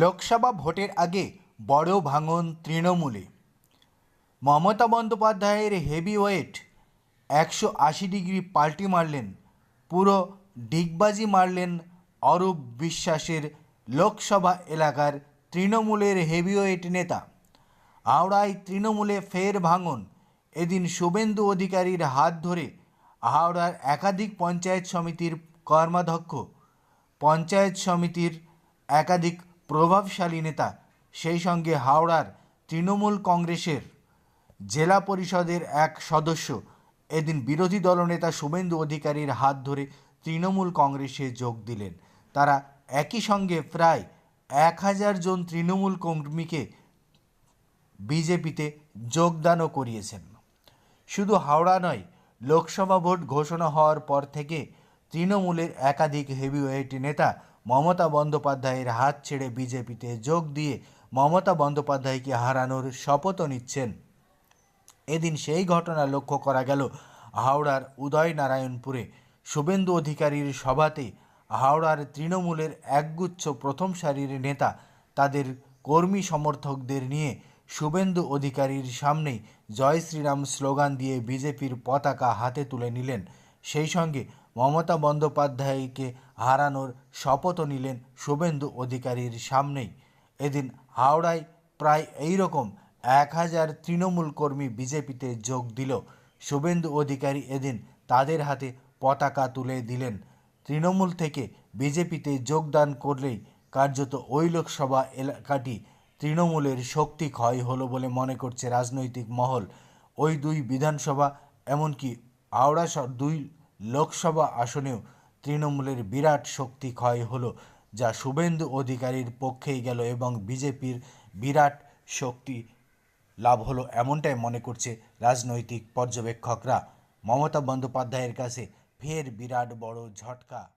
লোকসভা ভোটের আগে বড় ভাঙন তৃণমূলে। মমতা বন্দ্যোপাধ্যায়ের হেভি ওয়েট একশো আশি ডিগ্রি পাল্টি মারলেন, পুরো ডিগবাজি মারলেন অরূপ বিশ্বাসের লোকসভা এলাকার তৃণমূলের হেভিওয়েট নেতা। হাওড়ায় তৃণমূলে ফের ভাঙন, এদিন শুভেন্দু অধিকারীর হাত ধরে হাওড়ার একাধিক পঞ্চায়েত সমিতির কর্মাধ্যক্ষ, পঞ্চায়েত সমিতির একাধিক প্রভাবশালী নেতা, সেই সঙ্গে হাওড়ার তৃণমূল কংগ্রেসের জেলা পরিষদের এক সদস্য, এদিন বিরোধী দলনেতা শুভেন্দু অধিকারীর হাত ধরে তৃণমূল কংগ্রেসে যোগ দিলেন। তারা একই সঙ্গে প্রায় এক হাজার জন তৃণমূল কর্মীকে বিজেপিতে যোগদানও করিয়েছেন। শুধু হাওড়া নয়, লোকসভা ভোট ঘোষণা হওয়ার পর থেকে তৃণমূলের একাধিক হেভিওয়েট নেতা মমতা বন্দ্যোপাধ্যায়ের হাত ছেড়ে বিজেপিতে যোগ দিয়ে মমতা বন্দ্যোপাধ্যায়কে হারানোর শপথও নিচ্ছেন। এদিন সেই ঘটনা লক্ষ্য করা গেল হাওড়ার উদয়নারায়ণপুরে। শুভেন্দু অধিকারীর সভাতে হাওড়ার তৃণমূলের একগুচ্ছ প্রথম সারির নেতা, তাদের কর্মী সমর্থকদের নিয়ে শুভেন্দু অধিকারীর সামনেই জয় শ্রীরাম স্লোগান দিয়ে বিজেপির পতাকা হাতে তুলে নিলেন। সেই সঙ্গে মমতা বন্দ্যোপাধ্যায়কে হারানোর শপথও নিলেন শুভেন্দু অধিকারীর সামনেই। এদিন হাওড়ায় প্রায় এই রকম এক হাজার তৃণমূল কর্মী বিজেপিতে যোগ দিল। শুভেন্দু অধিকারী এদিন তাদের হাতে পতাকা তুলে দিলেন। তৃণমূল থেকে বিজেপিতে যোগদান করলেই কার্যত ওই লোকসভা এলাকাটি তৃণমূলের শক্তি ক্ষয় হলো বলে মনে করছে রাজনৈতিক মহল। ওই দুই বিধানসভা, এমনকি হাওড়া দুই লোকসভা আসনেও তৃণমূলের বিরাট শক্তি ক্ষয় হলো, যা শুভেন্দু অধিকারীর পক্ষেই গেল এবং বিজেপির বিরাট শক্তি লাভ হলো এমনটাই মনে করছে রাজনৈতিক পর্যবেক্ষকরা। মমতা বন্দ্যোপাধ্যায়ের কাছে ফের বিরাট বড় ঝটকা।